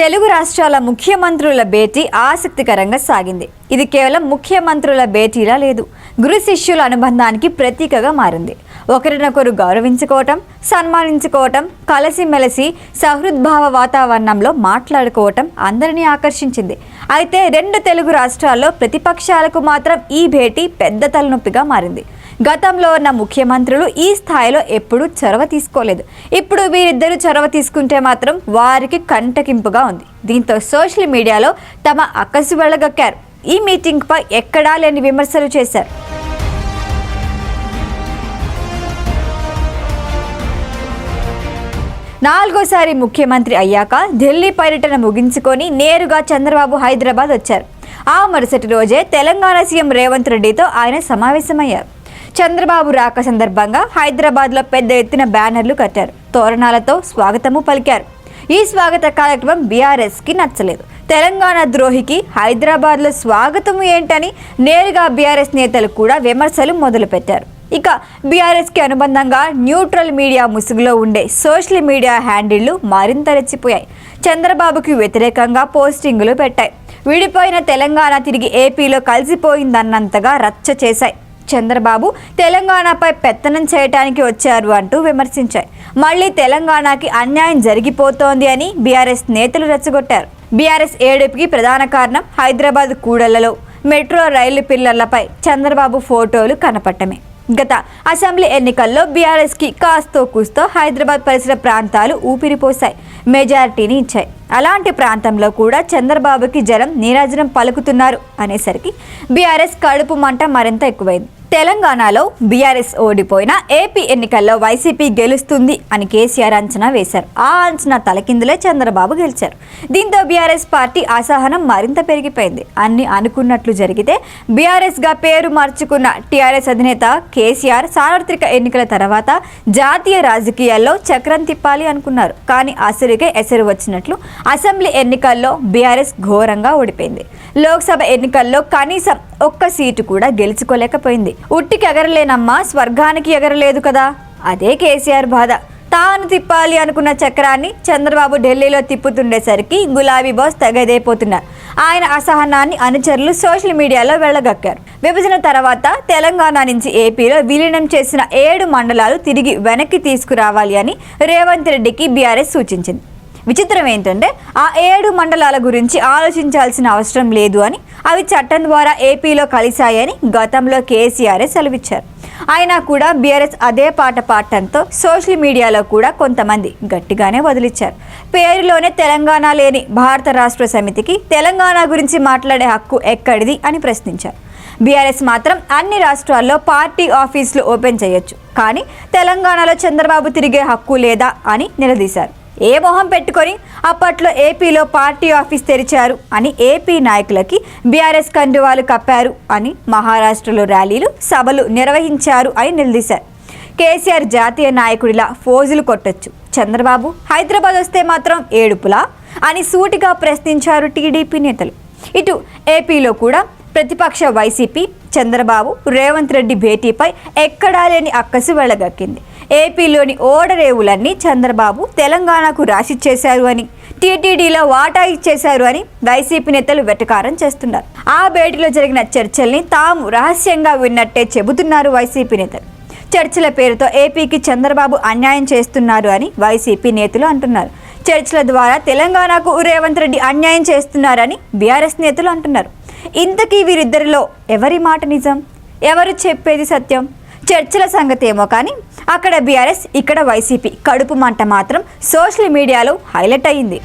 తెలుగు రాష్ట్రాల ముఖ్యమంత్రుల భేటీ ఆసక్తికరంగా సాగింది. ఇది కేవలం ముఖ్యమంత్రుల భేటీలా లేదు. గురు శిష్యుల అనుబంధానికి ప్రతీకగా మారింది. ఒకరినొకరు గౌరవించుకోవటం సన్మానించుకోవటం కలిసిమెలిసి సహృద్భావ వాతావరణంలో మాట్లాడుకోవటం అందరినీ ఆకర్షించింది. అయితే రెండు తెలుగు రాష్ట్రాల్లో ప్రతిపక్షాలకు మాత్రం ఈ భేటీ పెద్ద తలనొప్పిగా మారింది. గతంలో ఉన్న ముఖ్యమంత్రులు ఈ స్థాయిలో ఎప్పుడూ చొరవ తీసుకోలేదు. ఇప్పుడు వీరిద్దరూ చొరవ తీసుకుంటే మాత్రం వారికి కంటకింపుగా ఉంది. దీంతో సోషల్ మీడియాలో తమ అక్కసు వెళ్ళగక్కారు ఈ మీటింగ్పై ఎక్కడా లేని విమర్శలు చేశారు. నాలుగోసారి ముఖ్యమంత్రి అయ్యాక ఢిల్లీ పర్యటన ముగించుకొని నేరుగా చంద్రబాబు హైదరాబాద్ వచ్చారు. ఆ మరుసటి రోజే తెలంగాణ సీఎం రేవంత్ రెడ్డితో ఆయన సమావేశమయ్యారు. చంద్రబాబు రాక సందర్భంగా హైదరాబాద్లో పెద్ద ఎత్తున బ్యానర్లు కట్టారు. తోరణాలతో స్వాగతము పలికారు. ఈ స్వాగత కార్యక్రమం బీఆర్ఎస్కి నచ్చలేదు. తెలంగాణ ద్రోహికి హైదరాబాద్లో స్వాగతం ఏంటని నేరుగా బీఆర్ఎస్ నేతలు కూడా విమర్శలు మొదలుపెట్టారు. ఇక బీఆర్ఎస్కి అనుబంధంగా న్యూట్రల్ మీడియా ముసుగులో ఉండే సోషల్ మీడియా హ్యాండిళ్ళు మరింత రెచ్చిపోయాయి. చంద్రబాబుకి వ్యతిరేకంగా పోస్టింగులు పెట్టాయి. విడిపోయిన తెలంగాణ తిరిగి ఏపీలో కలిసిపోయిందన్నంతగా రచ్చ చేశాయి. చంద్రబాబు తెలంగాణపై పెత్తనం చేయటానికి వచ్చారు అంటూ విమర్శించాయి. మళ్ళీ తెలంగాణకి అన్యాయం జరిగిపోతోంది అని బీఆర్ఎస్ నేతలు రెచ్చగొట్టారు. బీఆర్ఎస్ ఏడుపుకి ప్రధాన కారణం హైదరాబాద్ కూడళ్ళలో మెట్రో రైలు పిల్లర్లపై చంద్రబాబు ఫోటోలు కనపడటమే. గత అసెంబ్లీ ఎన్నికల్లో బీఆర్ఎస్కి కాస్తో కూస్తో హైదరాబాద్ పరిసర ప్రాంతాలు ఊపిరిపోశాయి. మెజారిటీని ఇచ్చాయి. అలాంటి ప్రాంతంలో కూడా చంద్రబాబుకి జనం నీరాజనం పలుకుతున్నారు అనేసరికి బీఆర్ఎస్ కడుపు మంట మరింత ఎక్కువైంది. తెలంగాణలో బీఆర్ఎస్ ఓడిపోయిన ఏపీ ఎన్నికల్లో వైసీపీ గెలుస్తుంది అని కేసీఆర్ అంచనా వేశారు. ఆ అంచనా తలకిందులే చంద్రబాబు గెలిచారు. దీంతో బీఆర్ఎస్ పార్టీ అసహనం మరింత పెరిగిపోయింది. అన్ని అనుకున్నట్లు జరిగితే బీఆర్ఎస్గా పేరు మార్చుకున్న టీఆర్ఎస్ అధినేత కేసీఆర్ సార్వత్రిక ఎన్నికల తర్వాత జాతీయ రాజకీయాల్లో చక్రం తిప్పాలి అనుకున్నారు. కానీ అసలుకే ఎసరు వచ్చినట్లు అసెంబ్లీ ఎన్నికల్లో బీఆర్ఎస్ ఘోరంగా ఓడిపోయింది. లోక్సభ ఎన్నికల్లో కనీసం ఒక్క సీటు కూడా గెలుచుకోలేకపోయింది. ఉట్టికి ఎగరలేనమ్మా స్వర్గానికి ఎగరలేదు కదా. అదే కేసీఆర్ బాధ. తాను తిప్పాలి అనుకున్న చక్రాన్ని చంద్రబాబు ఢిల్లీలో తిప్పుతుండేసరికి గులాబీ బాస్ తెగదైపోతున్నారు ఆయన అసహనాన్ని అనుచరులు సోషల్ మీడియాలో వెళ్ళగక్కారు. విభజన తర్వాత తెలంగాణ నుంచి ఏపీలో విలీనం చేసిన ఏడు మండలాలు తిరిగి వెనక్కి తీసుకురావాలి అని రేవంత్ రెడ్డికి బీఆర్ఎస్ సూచించింది. విచిత్రం ఏంటంటే ఆ ఏడు మండలాల గురించి ఆలోచించాల్సిన అవసరం లేదు అని అవి చట్టం ద్వారా ఏపీలో కలిశాయని గతంలో కేసీఆర్ సెలవిచ్చారు. అయినా కూడా బీఆర్ఎస్ అదే పాట పాడటంతో సోషల్ మీడియాలో కూడా కొంతమంది గట్టిగానే వదిలిచ్చారు. పేరులోనే తెలంగాణ లేని భారత రాష్ట్ర సమితికి తెలంగాణ గురించి మాట్లాడే హక్కు ఎక్కడిది అని ప్రశ్నించారు. బీఆర్ఎస్ మాత్రం అన్ని రాష్ట్రాల్లో పార్టీ ఆఫీసులు ఓపెన్ చేయొచ్చు కానీ తెలంగాణలో చంద్రబాబు తిరిగే హక్కు లేదా అని నిలదీశారు. ఏ మొహం పెట్టుకొని అప్పట్లో ఏపీలో పార్టీ ఆఫీస్ తెరిచారు అని ఏపీ నాయకులకి బీఆర్ఎస్ కండువాలు కప్పారు అని మహారాష్ట్రలో ర్యాలీలు సభలు నిర్వహించారు అని నిలదీశారు. కేసీఆర్ జాతీయ నాయకుడిలా ఫోజులు కొట్టొచ్చు. చంద్రబాబు హైదరాబాద్ వస్తే మాత్రం ఏడుపులా అని సూటిగా ప్రశ్నించారు టీడీపీ నేతలు. ఇటు ఏపీలో కూడా ప్రతిపక్ష వైసీపీ చంద్రబాబు రేవంత్ రెడ్డి భేటీపై ఎక్కడా లేని అక్కసు వెళ్ళగక్కింది ఏపీలోని ఓడరేవులన్నీ చంద్రబాబు తెలంగాణకు రాసిచ్చేశారు అని టీటీడీలో వాటా ఇచ్చేశారు అని వైసీపీ నేతలు వెటకారం చేస్తున్నారు. ఆ భేటీలో జరిగిన చర్చల్ని తాము రహస్యంగా విన్నట్టే చెబుతున్నారు వైసీపీ నేతలు. చర్చల పేరుతో ఏపీకి చంద్రబాబు అన్యాయం చేస్తున్నారు అని వైసీపీ నేతలు అంటున్నారు. చర్చల ద్వారా తెలంగాణకు రేవంత్ రెడ్డి అన్యాయం చేస్తున్నారని బీఆర్ఎస్ నేతలు అంటున్నారు. ఇంతకీ వీరిద్దరిలో ఎవరి మాట నిజం? ఎవరు చెప్పేది సత్యం? చర్చల సంగతి ఏమో కానీ అక్కడ బీఆర్ఎస్ ఇక్కడ వైసీపీ. కడుపు మంట మాత్రం సోషల్ మీడియాలో హైలైట్ అయ్యింది.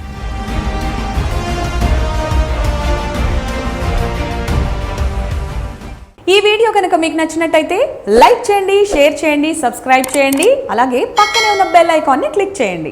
ఈ వీడియో కనుక మీకు నచ్చినట్టయితే లైక్ చేయండి షేర్ చేయండి సబ్స్క్రైబ్ చేయండి. అలాగే పక్కనే ఉన్న బెల్ ఐకాన్ని క్లిక్ చేయండి.